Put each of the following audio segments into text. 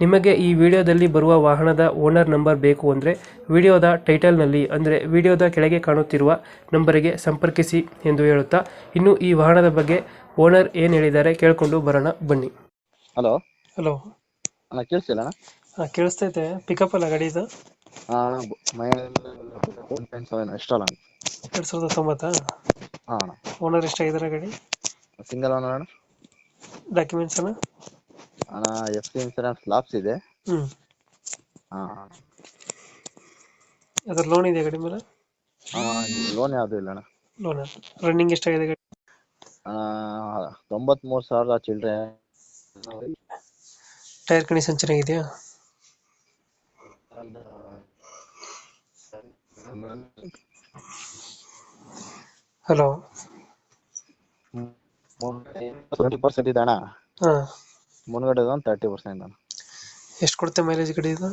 ನಿಮಗೆ ಈ ವಿಡಿಯೋದಲ್ಲಿ ಬರುವ ವಾಹನದ ಓನರ್ ನಂಬರ್ ಬೇಕು ಅಂದರೆ ವಿಡಿಯೋದ ಟೈಟಲ್ನಲ್ಲಿ ಅಂದರೆ ವಿಡಿಯೋದ ಕೆಳಗೆ ಕಾಣುತ್ತಿರುವ ನಂಬರಿಗೆ ಸಂಪರ್ಕಿಸಿ ಎಂದು ಹೇಳುತ್ತಾ ಇನ್ನು ಈ ವಾಹನದ ಬಗ್ಗೆ ಓನರ್ ಏನು ಹೇಳಿದ್ದಾರೆ ಕೇಳಿಕೊಂಡು ಬರೋಣ ಬನ್ನಿ. ಹಲೋ. ಹಲೋ. ಅಣ್ಣ ಕೇಳಿಸ್ತಿಲ್ಲ ಅಣ್ಣ? ಹಾಂ ಕೇಳಿಸ್ತೈತೆ ಪಿಕಪ್ ಅಲ್ಲ ಗಾಡಿ ಇದು? ಎಷ್ಟಲ್ಲ ಅಣ್ಣ? ಎರಡು ಸಾವಿರದ ತೊಂಬತ್ತಾ? ಹಾಂ ಅಣ್ಣ. ಓನರ್ ಎಷ್ಟಾಗಿದ್ದಾರೆ ಗಾಡಿ? ಸಿಂಗಲ್ ಓನರ್ ಅಣ್ಣ? ಡಾಕ್ಯುಮೆಂಟ್ಸ್ ಅನ್ನ ಅಣ್ಣ ಎಫ್ ಸಿ ಇನ್ಸೂರೆನ್ಸ್ ಲಾಪ್ಸ್ ಇದೆ. ಹ್ಮ್. ಹಾಂ. ಅದ್ರ ಲೋನ್ ಇದೆ ಗಾಡಿ ಮೇಲೆ? ಲೋನ್ ಯಾವುದೂ ಇಲ್ಲ ಅಣ್ಣ. ಲೋನ್ ರನ್ನಿಂಗ್ ಎಷ್ಟಾಗಿದೆ ಗಾಡಿ? ಅಣ್ಣ ತೊಂಬತ್ಮೂರು ಸಾವಿರದ ಚಿಲ್ಲರೆ ಟೈರ್ ಕಂಡೀಷನ್ ಚೆನ್ನಾಗಿದೆಯಾ? ಹಲೋ ಟ್ವೆಂಟಿ ಪರ್ಸೆಂಟ್ ಇದೆ ಅಣ್ಣ. ಹಾಂ. ಮುಂದ್ಗಡೆ ಒಂದು ತರ್ಟಿ ಪರ್ಸೆಂಟ್ ಅಣ್ಣ. ಎಷ್ಟು ಕೊಡುತ್ತೆ ಮೈಲೇಜ್ ಗಾಡಿ ಇದು?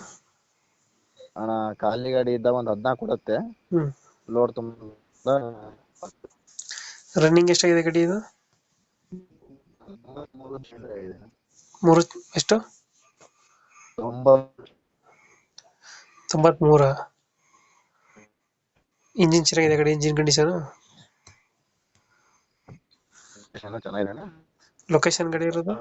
ಅಣ್ಣ ಖಾಲಿ ಗಾಡಿ ಇದ್ದ ಒಂದು ಹದಿನಾಲ್ಕು ಕೊಡುತ್ತೆ. ಹ್ಞೂ ಲೋಡ್ ತುಂಬ ರನ್ನಿಂಗ್ ಎಷ್ಟಾಗಿದೆ ಗಾಡಿ ಇದು? ಮೂರು ಎಷ್ಟು? ತೊಂಬತ್ತು ತೊಂಬತ್ಮೂರ. ಇಂಜಿನ್ ಚೆನ್ನಾಗಿದೆ ಗಾಡಿ ಇಂಜಿನ್ ಕಂಡೀಷನ್ ಚೆನ್ನಾಗಿದೆ ಲೊಕೇಶನ್ ಗಾಡಿ ಇರೋದು?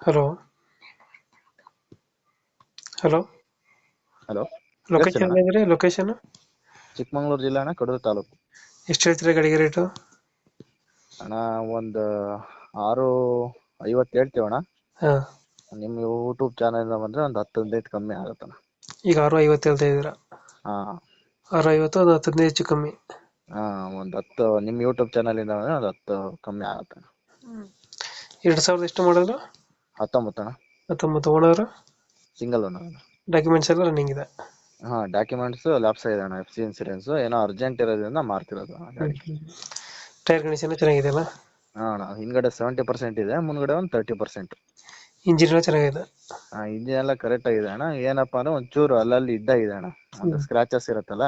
ಹಲೋ ಹಲೋ ಹಲೋ ಲೊಕೇಶನ್ ಅಂದ್ರೆ ಲೊಕೇಶನ್ ಚಿಕ್ಕಮಂಗ್ಳೂರು ಜಿಲ್ಲೆ ಅಣ್ಣ ಕಡೂರು ತಾಲೂಕು. ಎಷ್ಟು ಹೇಳ್ತೀರಾ ಗಾಡಿಗೆ ರೇಟು ಅಣ್ಣ ಒಂದು ಆರು ಐವತ್ತು ಹೇಳ್ತೀವಿ ಅಣ್ಣ. ಹಾಂ. ನಿಮ್ಮ ಯೂಟ್ಯೂಬ್ ಚಾನಲ್ ಬಂದ್ರೆ ಒಂದು ಹತ್ತು ಹದಿನೈದು ಕಮ್ಮಿ ಆಗತ್ತಣ್ಣ. ಈಗ ಆರು ಐವತ್ತು ಹೇಳ್ತಾ ಇದ್ದೀರಾ? ಹಾಂ. ಆರು ಐವತ್ತು ಅದು ಹತ್ತು ಹದಿನೈದು ಹೆಚ್ಚು ಕಮ್ಮಿ. ಹಾಂ ಒಂದು ಹತ್ತು ನಿಮ್ ಯೂಟ್ಯೂಬ್ ಇಂದ ಅಂದ್ರೆ ಒಂದ್ ಹತ್ತು ಕಮ್ಮಿ ಆಗತ್ತೆ. ಎರಡ್ ಸಾವಿರದ ಎಷ್ಟು ಮಾಡಲು ಹತ್ತೊಂಬತ್ತು ಅಣ್ಣ. ಹತ್ತೊಂಬತ್ತು ಓನರ್ ಸಿಂಗಲ್ ಒನ್ ಡಾಕ್ಯುಮೆಂಟ್ಸ್ ಎಲ್ಲ ರನ್ನಿಂಗ್ ಇದೆ? ಹಾ ಡಾಕ್ಯುಮೆಂಟ್ಸ್ ಲ್ಯಾಪ್ಸ್ ಇದೆ ಅಣ್ಣ ಎಫ್ ಸಿ ಇನ್ಸೂರೆನ್ಸ್ ಏನೋ ಅರ್ಜೆಂಟ್ ಇರೋದ್ರಿಂದ ಮಾರ್ತಿರೋದು ಅಣ್ಣ ಟೈರ್ ಕಂಡೀಷನ್ ಚೆನ್ನಾಗಿದೆಯಲ್ಲ ಹಾಂ ಅಣ್ಣ ಹಿಂದ್ಗಡೆ ಸೆವೆಂಟಿ ಪರ್ಸೆಂಟ್ ಇದೆ ಮುಂದ್ಗಡೆ ಒಂದ್ ತರ್ಟಿ ಪರ್ಸೆಂಟ್ ಇಂಜಿನ್ ಎಲ್ಲ ಚೆನ್ನಾಗಿದೆ? ಇಂಜಿನ್ ಎಲ್ಲ ಕರೆಕ್ಟ್ ಆಗಿದೆ ಅಣ್ಣ. ಏನಪ್ಪಾ ಅಂದ್ರೆ ಒಂಚೂರು ಅಲ್ಲಲ್ಲಿ ಇದ್ದಾಗಿದೆ ಅಣ್ಣ. ಒಂದು ಸ್ಕ್ರಾಚಸ್ ಇರುತ್ತಲ್ಲ?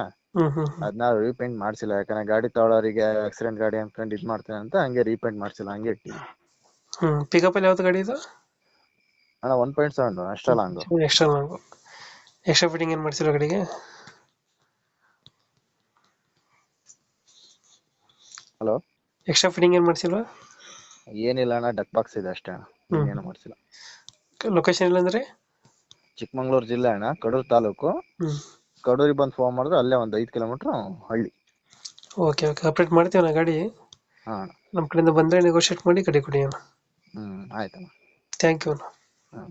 ಅದನ್ನ ರೀಪೇಂಟ್ ಮಾಡ್ಸಿಲ್ಲ. ಯಾಕಂದ್ರೆ ಗಾಡಿ ತಗೊಳ್ಳೋರಿಗೆ ಆಕ್ಸಿಡೆಂಟ್ ಗಾಡಿ ಅನ್ಕೊಂಡ್ ಇದ್ ಮಾಡ್ತೇನೆ ಅಂತ ಹಂಗೆ ರೀಪೇಂಟ್ ಮಾಡ್ಸಿಲ್ಲ ಹಂಗೆ ಇಟ್ಟಿವಿ ಪಿಕಪ್ ಅಲ್ಲಿ ಯಾವ್ದು ಗಾಡಿ ಇದು? ಅಣ್ಣ ಒನ್ ಪಾಯಿಂಟ್ ಸೆವೆನ್ ಅಷ್ಟ long extra long extra fitting ಏನ್ ಮಾಡ್ಸಿಲ್ಲ ಗಾಡಿಗೆ? ಹಲೋ ಎಕ್ಸ್ಟ್ರಾ ಫಿಟ್ಟಿಂಗ್ ಏನ್ ಮಾಡ್ಸಿಲ್ವಾ? ಏನಿಲ್ಲ ಅಣ್ಣ ಡಕ್ ಬಾಕ್ಸ್ ಇದೆ ಅಷ್ಟೇ ಅಣ್ಣ. ಏನು ಮಾಡ್ಸಿಲ್ಲ. ಲೊಕೇಶನ್ ಎಲ್ಲಂದ್ರೆ ಚಿಕ್ಕಮಂಗ್ಳೂರು ಜಿಲ್ಲೆ ಅಣ್ಣ ಕಡೂರು ತಾಲೂಕು. ಕಡೂರಿಗೆ ಬಂದು ಫೋನ್ ಮಾಡಿದ್ರೆ ಅಲ್ಲೇ ಒಂದು ಐದು ಕಿಲೋಮೀಟ್ರ್ ಹಳ್ಳಿ. ಓಕೆ ಓಕೆ ಅಪ್ಡೇಟ್ ಮಾಡ್ತೀವಿ ನಾ ಗಾಡಿ. ಹಾಂ. ನಮ್ಮ ಕಡೆಯಿಂದ ಬಂದರೆ ನೆಗೋಷಿಯೇಟ್ ಮಾಡಿ ಗಾಡಿ ಕೊಡಿ ಅಣ್ಣ. ಹ್ಞೂ ಆಯ್ತಣ್ಣ. ಥ್ಯಾಂಕ್ ಯು ಅಣ್ಣ. ಹಾಂ